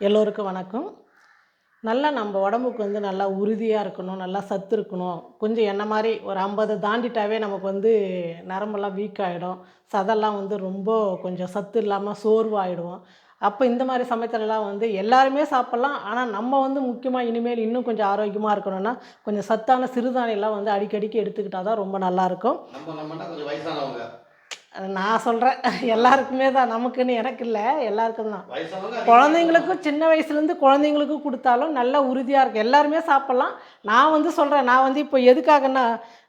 எல்லோருக்கும் வணக்கம். நல்லா நம்ம உடம்புக்கு வந்து நல்லா உறுதியாக இருக்கணும் நல்லா சத்து இருக்கணும். கொஞ்சம் என்ன மாதிரி ஒரு ஐம்பது தாண்டிட்டாவே நமக்கு வந்து நரம்பெல்லாம் வீக் ஆகிடும் சதெல்லாம் வந்து ரொம்ப கொஞ்சம் சத்து இல்லாமல் சோர்வாகிடுவோம் அப்போ இந்த மாதிரி சமயத்துலலாம் வந்து எல்லாருமே சாப்பிட்லாம். ஆனால் நம்ம வந்து முக்கியமாக இனிமேல் இன்னும் கொஞ்சம் ஆரோக்கியமாக இருக்கணும்னா கொஞ்சம் சத்தான சிறுதானியெல்லாம் வந்து அடிக்கடிக்கு எடுத்துக்கிட்டால் தான் ரொம்ப நல்லாயிருக்கும் நம்ம நம்மனா கொஞ்சம் வயசானவங்க. நான் சொல்கிறேன் எல்லாருக்குமே தான். நமக்குன்னு எனக்கு இல்லை. எல்லாருக்கும் தான். குழந்தைங்களுக்கும் சின்ன வயசுலேருந்து குழந்தைங்களுக்கும் கொடுத்தாலும் நல்ல உறுதியாக இருக்கும். எல்லாருமே சாப்பிட்லாம். நான் வந்து சொல்கிறேன் நான் வந்து இப்போ எதுக்காகன்னா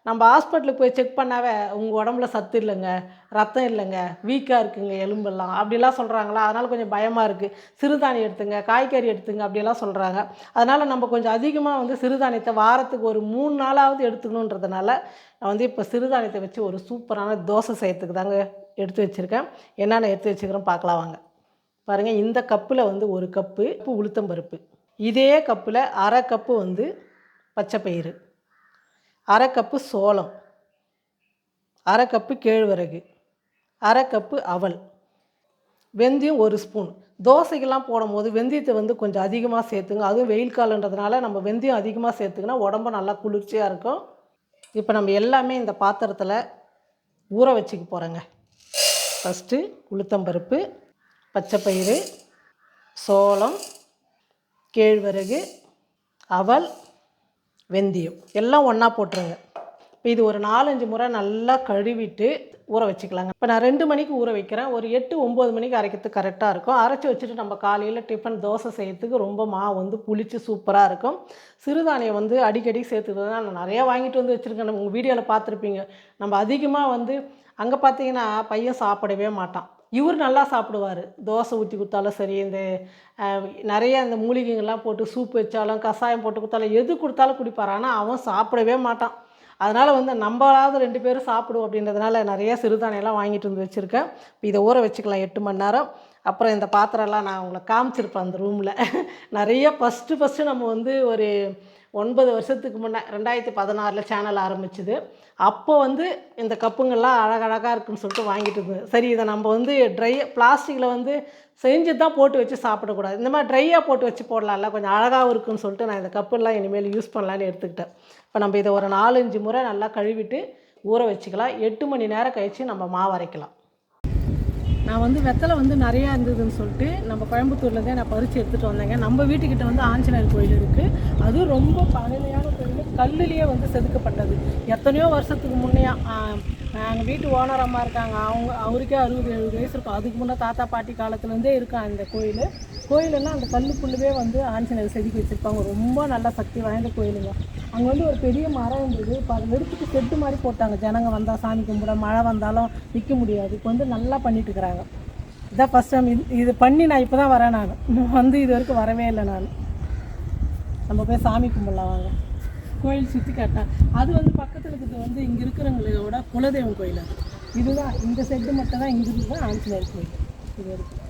நம்ம ஹாஸ்பிட்டலுக்கு போய் செக் பண்ணாவே உங்கள் உடம்புல சத்து இல்லைங்க ரத்தம் இல்லைங்க வீக்காக இருக்குங்க எலும்பெல்லாம். அப்படிலாம் சொல்கிறாங்களா அதனால் கொஞ்சம் பயமாக இருக்குது சிறுதானியம் எடுத்துங்க காய்கறி எடுத்துங்க அப்படிலாம் சொல்கிறாங்க அதனால் நம்ம கொஞ்சம் அதிகமாக வந்து சிறுதானியத்தை வாரத்துக்கு ஒரு மூணு நாளாவது எடுத்துக்கணுன்றதுனால நான் வந்து இப்போ சிறுதானியத்தை வச்சு ஒரு சூப்பரான தோசை செய்யறதுக்கு தாங்க எடுத்து வச்சுருக்கேன். என்னென்ன எடுத்து வச்சுக்கிறோம் பார்க்கலாம் வாங்க. பாருங்கள் இந்த கப்பில் வந்து ஒரு கப்பு உளுத்தம் உளுத்தம்பருப்பு இதே கப்பில் அரை கப்பு வந்து பச்சை பயிறு அரை கப்பு சோளம் அரை கப்பு கேழ்வரகு அரை கப்பு அவல் வெந்தயம் ஒரு ஸ்பூன் தோசைக்கெல்லாம் போடும்போது வெந்தயத்தை வந்து கொஞ்சம் அதிகமாக சேர்த்துங்க. அதுவும் வெயில் காலன்றதுனால நம்ம வெந்தயம் அதிகமாக சேர்த்துக்கினா உடம்பு நல்லா குளிர்ச்சியாக இருக்கும். இப்போ நம்ம எல்லாமே இந்த பாத்திரத்தில் ஊற வச்சுக்க போகிறோங்க ஃபஸ்ட்டு உளுத்தம்பருப்பு பச்சைப்பயிறு சோளம் கேழ்வரகு அவல் வெந்தயம். எல்லாம் ஒன்றா போட்டுருங்க. இப்போ இது ஒரு நாலஞ்சு முறை நல்லா கழுவிட்டு ஊற வச்சுக்கலாங்க. இப்போ நான் ரெண்டு மணிக்கு ஊற வைக்கிறேன். ஒரு எட்டு ஒம்பது மணிக்கு அரைக்கிறதுக்கு கரெக்டாக இருக்கும். அரைச்சி வச்சுட்டு நம்ம காலையில் டிஃபன் தோசை செய்யறதுக்கு ரொம்ப மாவு வந்து புளிச்சு சூப்பராக இருக்கும். சிறுதானியம் வந்து அடிக்கடி சேர்த்துக்கிறது நான் நிறையா வாங்கிட்டு வந்து வச்சுருக்கேன். உங்கள் வீடியோவில் பார்த்துருப்பீங்க. நம்ம அதிகமாக வந்து அங்கே பார்த்தீங்கன்னா பையன் சாப்பிடவே மாட்டான். இவர் நல்லா சாப்பிடுவார். தோசை ஊற்றி கொடுத்தாலும் சரி இந்த நிறைய அந்த மூலிகைங்கள்லாம் போட்டு சூப் வச்சாலும் கஷாயம் போட்டு கொடுத்தாலும் எது கொடுத்தாலும் குடிப்பார். ஆனால் அவன் சாப்பிடவே மாட்டான். அதனால் வந்து நம்மளாவது ரெண்டு பேரும் சாப்பிடுவோம் அப்படின்றதுனால நிறைய சிறுதானியெல்லாம் வாங்கிட்டு வந்து வச்சுருக்கேன். இப்போ இதை ஊற வச்சுக்கலாம் எட்டு மணி நேரம். அப்புறம் இந்த பாத்திரம்லாம் நான் உங்களை காமிச்சிருப்பேன் அந்த ரூமில் நிறைய ஃபஸ்ட்டு ஃபஸ்ட்டு நம்ம வந்து ஒரு ஒன்பது வருஷத்துக்கு முன்னே ரெண்டாயிரத்தி பதினாறில் சேனல் ஆரம்பிச்சுது. அப்போ வந்து இந்த கப்புங்கள்லாம் அழகழகாக இருக்குன்னு சொல்லிட்டு வாங்கிட்டு இருந்தது சரி இதை நம்ம வந்து ட்ரை பிளாஸ்டிக்கில் வந்து செஞ்சு தான் போட்டு வச்சு சாப்பிடக்கூடாது. இந்த மாதிரி ட்ரையாக போட்டு வச்சு போடலாம்ல கொஞ்சம் அழகாகவும் இருக்குன்னு சொல்லிட்டு நான் இந்த கப்புலாம் இனிமேல் யூஸ் பண்ணலான்னு எடுத்துக்கிட்டேன். இப்போ நம்ம இதை ஒரு நாலஞ்சு முறை நல்லா கழுவிட்டு ஊற வச்சுக்கலாம். எட்டு மணி நேரம் கழித்து நம்ம மாவு அரைக்கலாம். நான் வந்து வெத்தலை வந்து நிறையா இருந்ததுன்னு சொல்லிட்டு நம்ம கோயம்புத்தூர்லேருந்தே நான் பறித்து எடுத்துகிட்டு வந்தேங்க. நம்ம வீட்டுக்கிட்ட வந்து ஆஞ்சநேயர் கோயில் இருக்குது அதுவும் ரொம்ப பழமையான கோயில். கல்லுலேயே வந்து செதுக்கப்பட்டது. எத்தனையோ வருஷத்துக்கு முன்னே எங்கள் வீட்டு ஓனர் அம்மா இருக்காங்க. அவங்க அவருக்கே அறுபது எழுபது வயசு இருக்கும். அதுக்கு முன்னே தாத்தா பாட்டி காலத்துலேருந்தே இருக்கான் இந்த கோயில். கோயிலெல்லாம் அந்த கல் புல்லுவே வந்து ஆஞ்சநேயர் செதுக்கி வச்சுருப்பாங்க. ரொம்ப நல்லா சக்தி வாய்ந்த கோயிலுங்க. அங்கே வந்து ஒரு பெரிய மரம் இருந்தது. இப்போ அதை எடுத்துட்டு செட்டு மாதிரி போட்டாங்க. ஜனங்க வந்தால் சாமி கும்பிட மழை வந்தாலும் நிற்க முடியாது. இப்போ வந்து நல்லா பண்ணிட்டு இருக்கிறாங்க. இதான் ஃபஸ்ட் டைம் இது இது பண்ணி நான் இப்போ தான் வரேன் நான். வந்து இது வரைக்கும் வரவே இல்லை நான். நம்ம போய் சாமி கும்பிடலாம் வாங்க. கோயில் சுற்றி காட்டேன் அது வந்து பக்கத்தில் இருக்கிறது வந்து இங்கே இருக்கிறவங்களோட குலதெய்வம் கோயில் அது. இதுதான் இந்த செட்டு மட்டும் தான் இங்கே இருக்குது ஆஞ்சநேயர் கோயில். இது வரைக்கும்.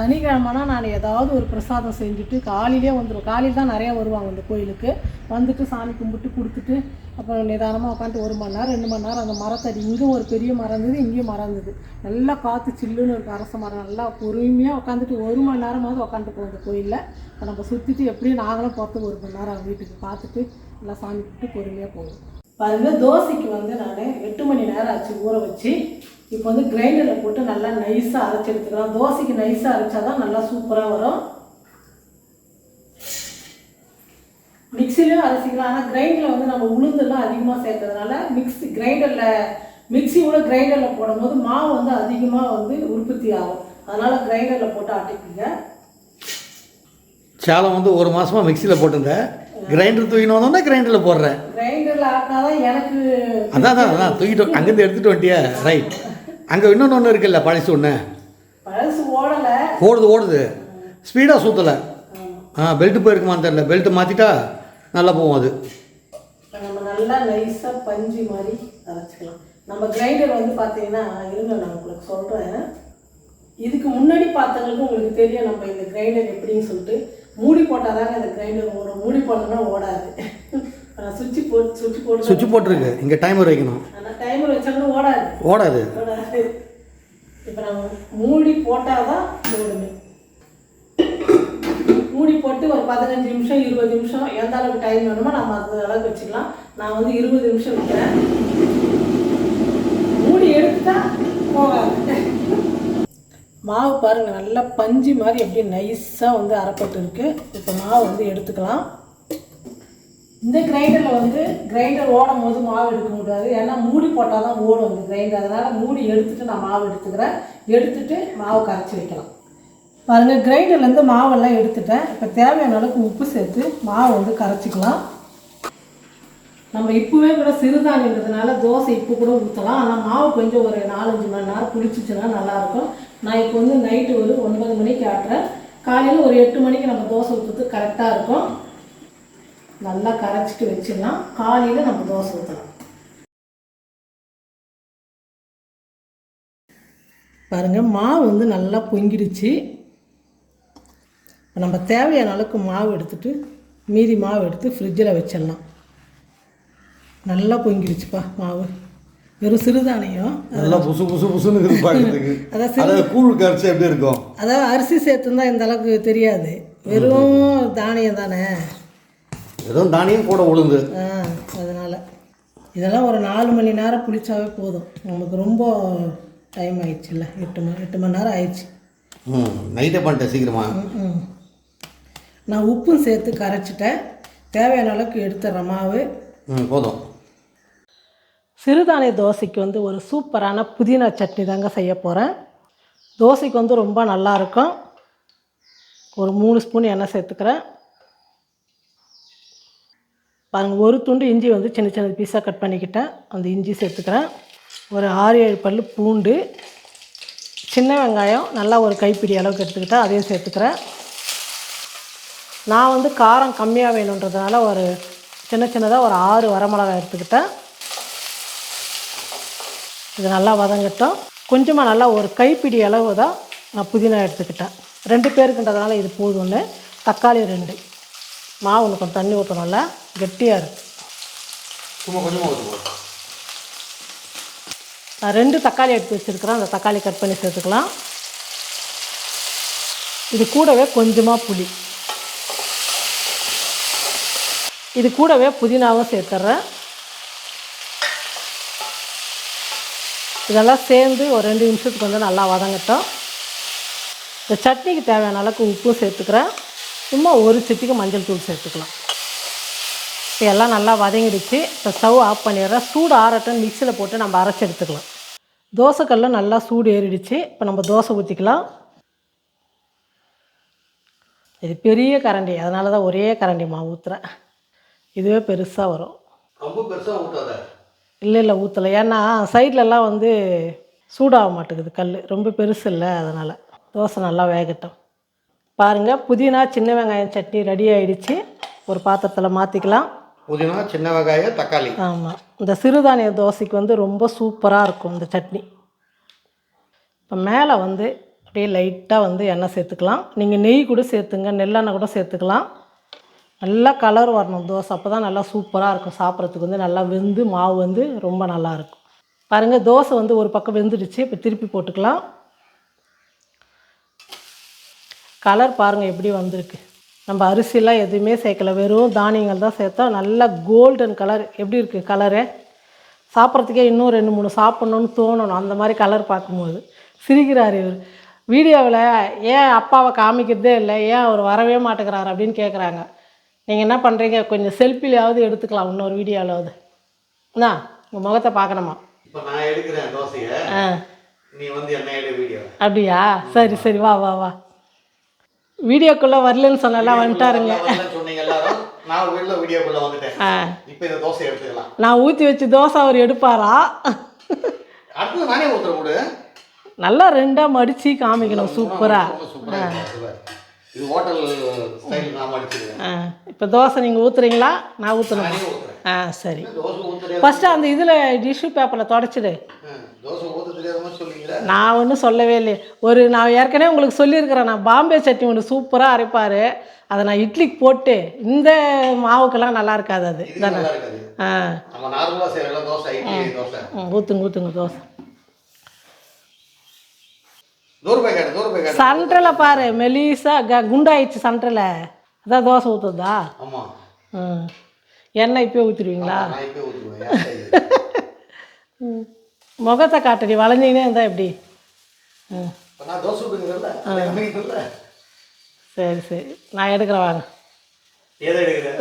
சனிக்கிழமைனா நான் ஏதாவது ஒரு பிரசாதம் செஞ்சுட்டு காலையிலே வந்துடும் காலையில் தான் நிறையா வருவாங்க இந்த கோயிலுக்கு. வந்துட்டு சாமி கும்பிட்டு கொடுத்துட்டு அப்புறம் நிதானமாக உட்காந்துட்டு ஒரு மணி நேரம் ரெண்டு மணி நேரம் அந்த மரத்தடி. இங்கே ஒரு பெரிய மரம் இருந்தது இங்கேயும் மரம் இருந்தது. நல்லா காற்று சில்லுன்னு இருக்கும் அரச மரம். நல்லா பொறுமையாக உட்காந்துட்டு ஒரு மணி நேரமாவது உட்காந்துட்டு போகும் இந்த கோயிலில். இப்போ நம்ம சுற்றிட்டு எப்படியும் நாங்களும் போகிறதுக்கு ஒரு மணி நேரம் வீட்டுக்கு பார்த்துட்டு நல்லா சாமி கும்பிட்டு பொறுமையாக போவோம். பாருங்க தோசைக்கு வந்து நான் எட்டு மணி நேரம் ஆச்சு ஊற வச்சு. இப்போ வந்து கிரைண்டரில் போட்டு நல்லா நைஸாக அரைச்சி எடுத்துக்கலாம். தோசைக்கு நைஸாக அரைச்சா தான் நல்லா சூப்பராக வரும். மிக்சிலையும் அரைச்சிக்கலாம். ஆனால் கிரைண்டரில் வந்து நம்ம உளுந்தெல்லாம் அதிகமாக சேர்த்ததுனால மிக்ஸி கிரைண்டரில் மிக்சியோட கிரைண்டரில் போடும்போது மாவு வந்து அதிகமாக வந்து உற்பத்தி ஆகும். அதனால் கிரைண்டரில் போட்டு ஆட்டிக்குங்க சேலம் வந்து ஒரு மாசமா மிக்சியில் போட்டிருந்தேன் கிரைண்டர் தூக்கின்னு வந்தோன்னா கிரைண்டரில் போடுறேன் கிரைண்டரில் ஆட்டினா தான் எனக்கு அதான் அதான் அதான். தூக்கிட்டு அங்கேருந்து எடுத்துகிட்டு வந்துட்டியா ரைட் அங்கே இன்னொன்று ஒன்று இருக்குல்ல பழசு ஒன்று பழசு ஓடலை. ஓடுது ஓடுது. ஸ்பீடாக சுற்றலை ஆ பெல்ட்டு போயிருக்குமான்னு தெரியல. பெல்ட்டு மாற்றிட்டா நல்லா போகும் அது. நம்ம நல்லா நைஸாக பஞ்சு மாதிரி அரைச்சிக்கலாம். நம்ம கிரைண்டர் வந்து பார்த்தீங்கன்னா இருங்க நான் உங்களுக்கு சொல்கிறேன் இதுக்கு முன்னாடி பார்த்தவங்களுக்கு உங்களுக்கு தெரியும் நம்ம இந்த கிரைண்டர் எப்படின்னு சொல்லிட்டு. மூடி போட்டால் தாங்க இந்த கிரைண்டர் ஓடும். மூடி போடலன்னா ஓடாது. சுவிட்ச் போட்டு சுவிட்ச் போட்டு சுவிட்ச் போட்டிருக்கு. இங்கே டைமர் வைக்கணும். ஆனால் டைமர் வச்சா கூட ஓடாது. ஓடாது. ஓடாது இப்போ நம்ம மூடி போட்டால் தான் போட்டு ஒரு பதினஞ்சு நிமிஷம் இருபது நிமிஷம் எந்த அளவுக்கு டைம் வேணுமோ நம்ம அந்த அளவுக்கு வச்சுக்கலாம். நான் வந்து இருபது நிமிஷம் வைக்கிறேன். மூடி எடுத்துட்டா போகாது. மாவு பாருங்கள் நல்லா பஞ்சு மாதிரி அப்படியே நைஸாக வந்து அரைப்பட்டு இருக்கு. இப்போ மாவு வந்து எடுத்துக்கலாம். இந்த கிரைண்டரில் வந்து கிரைண்டர் ஓடும் போது மாவு எடுக்க முடியாது ஏன்னா மூடி போட்டால் தான் ஓடும் இந்த கிரைண்டர் அதனால் மூடி எடுத்துட்டு நான் மாவு எடுத்துக்கிறேன். எடுத்துட்டு மாவு கரைச்சி வைக்கலாம். பாருங்கள் கிரைண்டர்லேருந்து மாவெல்லாம் எடுத்துட்டேன். இப்போ தேவையான அளவுக்கு உப்பு சேர்த்து மாவு வந்து கரைச்சிக்கலாம். நம்ம இப்போவே கூட சிறுதானியன்றதுனால தோசை இப்போ கூட ஊற்றலாம் ஆனால் மாவு கொஞ்சம் ஒரு நாலஞ்சு மணி நேரம் குளிச்சிச்சுன்னா நல்லாயிருக்கும். நான் இப்போ வந்து நைட்டு ஒரு ஒன்பது மணிக்கு ஆட்டுறேன். காலையில் ஒரு எட்டு மணிக்கு நம்ம தோசை ஊற்றுறது கரெக்டாக இருக்கும். நல்லா கரைச்சிட்டு வச்சிடலாம். காலையில் நம்ம தோசை ஊற்றலாம் பாருங்கள் மாவு வந்து நல்லா பொங்கிடுச்சு. இப்போ நம்ம தேவையான அளவுக்கு மாவு எடுத்துட்டு மீதி மாவு எடுத்து ஃப்ரிட்ஜில் வச்சிடலாம். நல்லா பொங்கிடுச்சுப்பா மாவு. வெறும் சிறுதானியம். நல்லா புசு புசு புசுன்னு இருக்குது அதான் கூழ் கரைச்சி எப்படி இருக்கும்? அதாவது அரிசி சேர்த்துருந்தா இந்த அளவுக்கு தெரியாது. வெறும் தானியம் தானே. ஏதோ தானியம் கூட உளுந்து. ஆ அதனால். இதெல்லாம் ஒரு நாலு மணி நேரம் புளிச்சாவே போதும். நமக்கு ரொம்ப டைம் ஆயிடுச்சுல்ல. எட்டு மணி எட்டு மணி நேரம் ஆயிடுச்சு. ம் நைட்டே பண்ணிட்டேன் சீக்கிரமா. ம் நான் உப்பும் சேர்த்து கரைச்சிட்டேன். தேவையான அளவுக்கு எடுத்துடுறேன் மாவு. ம் போதும். சிறுதானிய தோசைக்கு வந்து ஒரு சூப்பரான புதினா சட்னி தாங்க செய்ய போகிறேன் தோசைக்கு வந்து ரொம்ப நல்லா இருக்கும். ஒரு மூணு ஸ்பூன் எண்ணெய் சேர்த்துக்கிறேன். பாருங்கள் ஒரு துண்டு இஞ்சி வந்து சின்ன சின்ன பீஸாக கட் பண்ணிக்கிட்டேன். அந்த இஞ்சி சேர்த்துக்கிறேன். ஒரு ஆறு ஏழு பல் பூண்டு சின்ன வெங்காயம் நல்லா ஒரு கைப்பிடி அளவுக்கு எடுத்துக்கிட்டேன் அதையும் சேர்த்துக்கிறேன். நான் வந்து காரம் கம்மியாக வேணுன்றதுனால ஒரு சின்ன சின்னதாக ஒரு ஆறு வரமிளகாய் எடுத்துக்கிட்டேன். இது நல்லா வதங்கட்டும். கொஞ்சமாக நல்லா ஒரு கைப்பிடி அளவு தான் நான் புதினா எடுத்துக்கிட்டேன். ரெண்டு பேருக்குன்றதுனால இது போதும்னு. தக்காளி ரெண்டு. மாவு கொஞ்சம் தண்ணி ஊற்றணும்ல கெட்டியாக இருக்குது நான் ரெண்டு தக்காளி எடுத்து வச்சுருக்கிறேன். அந்த தக்காளி கட் பண்ணி சேர்த்துக்கலாம். இது கூடவே கொஞ்சமாக புளி. இது கூடவே புதினாவும் சேர்த்துட்றேன் இதெல்லாம் சேர்ந்து ஒரு ரெண்டு நிமிஷத்துக்கு வந்து நல்லா வதங்கட்டும். இந்த சட்னிக்கு தேவையான அளவுக்கு உப்பும் சேர்த்துக்கிறேன். சும்மா ஒரு சிட்டிக்கு மஞ்சள் தூள் சேர்த்துக்கலாம். இப்போ எல்லாம் நல்லா வதங்கிடுச்சு. இப்போ ஸ்டவ் ஆஃப் பண்ணிடுறேன். சூடு ஆறட்டும். மிக்சியில் போட்டு நம்ம அரைச்சி எடுத்துக்கலாம். தோசைக்கல்ல நல்லா சூடு ஏறிடுச்சு. இப்போ நம்ம தோசை ஊற்றிக்கலாம் இது பெரிய கரண்டி. அதனால தான் ஒரே கரண்டி மாவு ஊற்றுறேன் இதுவே பெருசாக வரும். ரொம்ப பெருசாக ஊற்றாத இல்லை இல்லை ஊற்றலை ஏன்னா சைட்லலாம் வந்து சூடாக மாட்டேங்குது கல் ரொம்ப பெருசு இல்லை அதனால். தோசை நல்லா வேகட்டும். பாருங்கள் புதினா சின்ன வெங்காயம் சட்னி ரெடி ஆயிடுச்சு. ஒரு பாத்திரத்தில் மாற்றிக்கலாம் புதினா சின்ன வெங்காயம் தக்காளி. ஆமாம் இந்த சிறுதானிய தோசைக்கு வந்து ரொம்ப சூப்பராக இருக்கும் இந்த சட்னி. இப்போ மேலே வந்து அப்படியே லைட்டாக வந்து எண்ணெய் சேர்த்துக்கலாம். நீங்கள் நெய் கூட சேர்த்துங்க நெல்லெண்ணெய் கூட சேர்த்துக்கலாம். நல்லா கலர் வரணும் தோசை. அப்போ தான் நல்லா சூப்பராக இருக்கும். சாப்பிட்றதுக்கு வந்து நல்லா வெந்து மாவு வந்து ரொம்ப நல்லா இருக்கும். பாருங்கள் தோசை வந்து ஒரு பக்கம் வெந்துடுச்சு. இப்போ திருப்பி போட்டுக்கலாம். கலர் பாருங்கள் எப்படி வந்திருக்கு. நம்ம அரிசிலாம் எதுவுமே சேர்க்கல. வெறும் தானியங்கள் தான் சேர்த்தோம் நல்லா கோல்டன் கலர் எப்படி இருக்குது கலரு சாப்பிட்றதுக்கே இன்னும் ரெண்டு மூணு சாப்பிட்ணுன்னு தோணணும். அந்த மாதிரி கலர் பார்க்கும்போது. சிரிக்கிறார் இவர். வீடியோவில் ஏன் அப்பாவை காமிக்கிறதே இல்லை ஏன் அவர் வரவே மாட்டேங்கிறாரு அப்படின்னு கேட்குறாங்க நீங்கள் என்ன பண்ணுறீங்க கொஞ்சம் செல்ஃபிலையாவது எடுத்துக்கலாம் இன்னொரு வீடியோவிலாவது. என்ன உங்கள் முகத்தை பார்க்கணுமா? இப்போ நான் எடுக்கிறேன் தோசையை. ஆ. நீ வந்து என்ன எடு வீடியோ அப்படியா? சரி சரி. வா வா வா. வீடியோக்குள்ளே வரலன்னு சொன்னலாம் வந்துட்டாருங்க. நான் உள்ள வீடியோக்குள்ள வந்துட்டேன். ஆ. இப்போ இந்த தோசை எடுத்துக்கலாம். நான் ஊற்றி வச்சு தோசை அவர் எடுப்பாரா? நானே ஊற்றுற நல்லா ரெண்டாக மடித்து காமிக்கணும் சூப்பராக இது ஹோட்டல் ஸ்டைல் நான் அடிச்சிருக்கேன். ஆ இப்போ தோசை நீங்கள் ஊற்றுறீங்களா நான் ஊற்றணுமா ஆ சரி. தோசை ஊற்றுறேன் ஃபஸ்ட்டு அந்த இதில் டிஷ்யூ பேப்பரில் தொடச்சிடு. தோசை ஊற்ற நான் ஒன்றும் சொல்லவே இல்லையே. ஒரு நான் ஏற்கனவே உங்களுக்கு சொல்லியிருக்கிறேன். நான் பாம்பே சட்னி ஒன்று சூப்பராக அரைப்பார். அதை நான் இட்லிக்கு போட்டு இந்த மாவுக்கெல்லாம் நல்லா இருக்காது அது. இருக்காது. ஆ. நம்ம நார்மலாக செய்யறோம் தோசை இட்லி தோசை. ம், ஊற்றுங்க ஊற்றுங்க தோசை. சன்றில் பாரு மெலிசா க குண்டாயிடுச்சு சன்றில் அதான் தோசை ஊற்றுதா ஆமாம் ம். எண்ணெய் ஊற்றிடுவீங்களா இப்போ ஊற்றுவேன் ம். முகத்தை காட்டடி வளைஞ்சிங்கன்னே இருந்தால் எப்படி? ம். சரி சரி. நான் எடுக்கிறேன் வாங்க.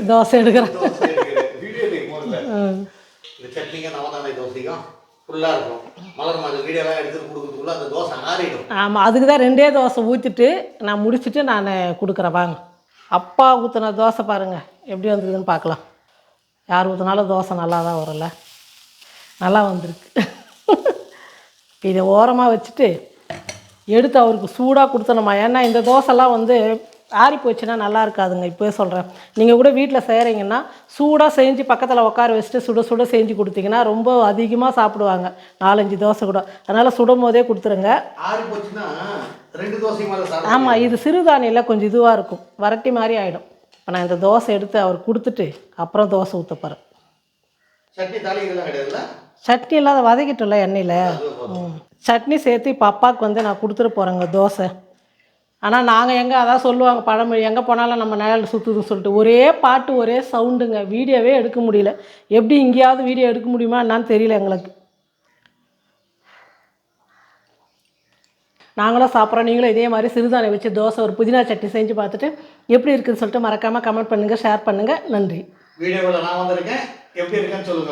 தோசை எடுக்கிறேன். ம். ஃபுல்லாக இருக்கும். மலர் மாதிரி வீடியோலாம் எடுத்து கொடுக்கறதுக்குள்ள அந்த தோசை ஆறிடும். ஆமாம் அதுக்கு தான் ரெண்டே தோசை ஊற்றிட்டு நான் முடிச்சுட்டு நான் கொடுக்குறேன். வாங்க. அப்பா ஊற்றின தோசை பாருங்கள் எப்படி வந்திருக்குன்னு பார்க்கலாம். யார் ஊற்றினாலும் தோசை நல்லா தான் வரும்ல. நல்லா வந்திருக்கு. இதை ஓரமாக வச்சுட்டு எடுத்து அவருக்கு சூடாக கொடுத்தணுமா? ஏன்னா இந்த தோசைலாம் வந்து ஆறி போச்சுன்னா நல்லா இருக்காதுங்க இப்போவே சொல்கிறேன் நீங்கள் கூட வீட்டில் செய்கிறீங்கன்னா சூடாக செஞ்சு பக்கத்தில் உட்கார வச்சுட்டு சுட சுட செஞ்சு கொடுத்தீங்கன்னா ரொம்ப அதிகமாக சாப்பிடுவாங்க. நாலஞ்சு தோசை கூட. அதனால் சுடும் போதே கொடுத்துருங்க. ஆமாம் இது சிறுதானியில் கொஞ்சம் இதுவாக இருக்கும். வரட்டி மாதிரி ஆகிடும் இப்போ நான் இந்த தோசை எடுத்து அவர் கொடுத்துட்டு அப்புறம் தோசை ஊற்ற போகிறேன் சட்னி இல்லாத வதக்கிட்டோம்ல எண்ணெயில்? சட்னி சேர்த்து இப்போ அப்பாவுக்கு வந்து நான் கொடுத்துட்டு போகிறேங்க தோசை. ஆனால் நாங்கள் எங்கே அதான் சொல்லுவாங்க பழமொழி எங்கே போனாலும் நம்ம நிழல் சுற்றுதுன்னு சொல்லிட்டு. ஒரே பாட்டு ஒரே சவுண்டுங்க. வீடியோவே எடுக்க முடியல. எப்படி எங்கேயாவது வீடியோ எடுக்க முடியுமா என்னான்னு தெரியல எங்களுக்கு. நாங்களும் சாப்பிட்றோம். நீங்களும் இதே மாதிரி சிறுதானியம் வச்சு தோசை ஒரு புதினா சட்னி செஞ்சு பார்த்துட்டு எப்படி இருக்குதுன்னு சொல்லிட்டு மறக்காமல் கமெண்ட் பண்ணுங்கள் ஷேர் பண்ணுங்கள் நன்றி. வீடியோவில் நான் வந்திருக்கேன். எப்படி இருக்குன்னு சொல்லுங்கள்